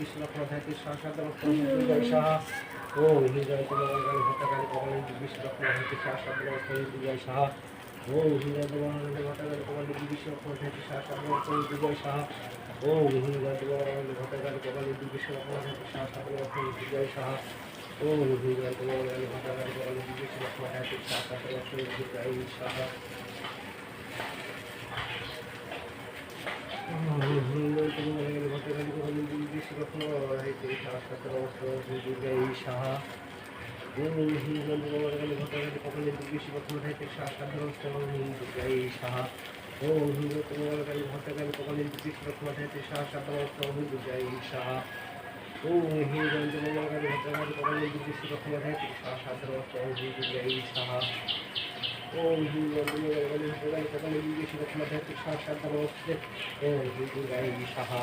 ধাইতে শাসাদর বিজয় সাহা ও হৃদয় তোমার ভট্টাকালী কমলেন বিশ্বলক্ষ্য ধাইতে শাসাদর বিজয় সাহা ও হৃদয় তোমার ভট্টাকালী কমলেন বিশ্বলক্ষ্য ধাইতে শাসাদর বিজয় সাহা ও হৃদয় তোমার ভট্টাকালী কমলেন বিশ্বলক্ষ্য ধাইতে শাসাদর বিজয় সাহা ও হৃদয় তোমার ভট্টাকালী কমলেন বিশ্বলক্ষ্য ধাইতে শাসাদর বিজয় সাহা সাহা সাহা ও হিন্দু তোমার ভট্টাকালী কপালের বিশ্বরক্ষণাতে সাহা সাধারণ বিশ্বরক্ষণাতে সাহা সাধারণ সাহা ও হিন্দু তোমার ভট্টাকালী কপালের বিশ্বরক্ষণাতে সাহা সাধারণ গাই সাহা ও হিন্দু তোমার ভট্টাকালী কপালের বিশ্বরক্ষণাতে সাহা সাধারণ গাই সাহা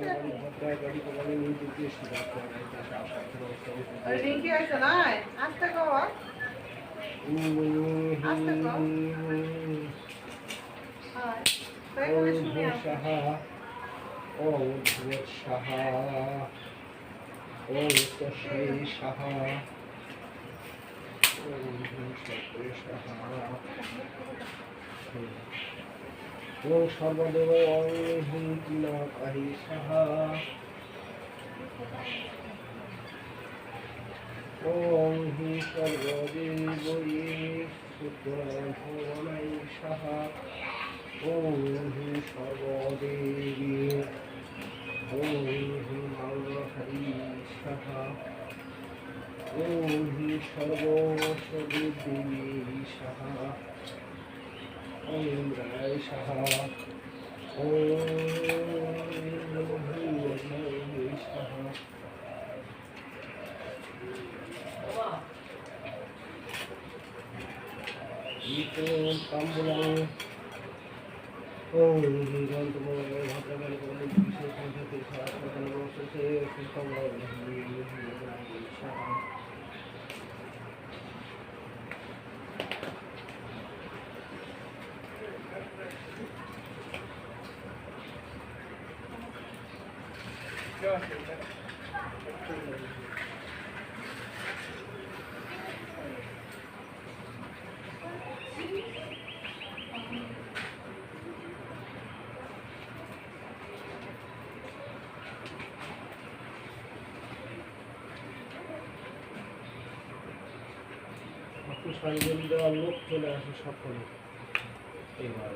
গাই সাহা ও হিন্দু তোমার কপালের বিশ্বরক্ষণাতে সাহা সাধারণ সাহা ও হিন্দু তোমার ভট্টাকালী কপালের বিশ্বরক্ষণাতে সাহা সাধারণ সাহা ও হিন্দু তোমার ও সাহা ও ও সেই সাহা ও ও সর্বদেব কাহি সাহা ওম হি হি সর্বদেবী। ওম হি মঙ্গলহরি সাহা ওম হি সর্বসদেবী সাহা ওম রায় সাহা ওম হি সাহা Ito tambulang সরঞ্জাম দেওয়ার লোক চলে আসে সকলে এবার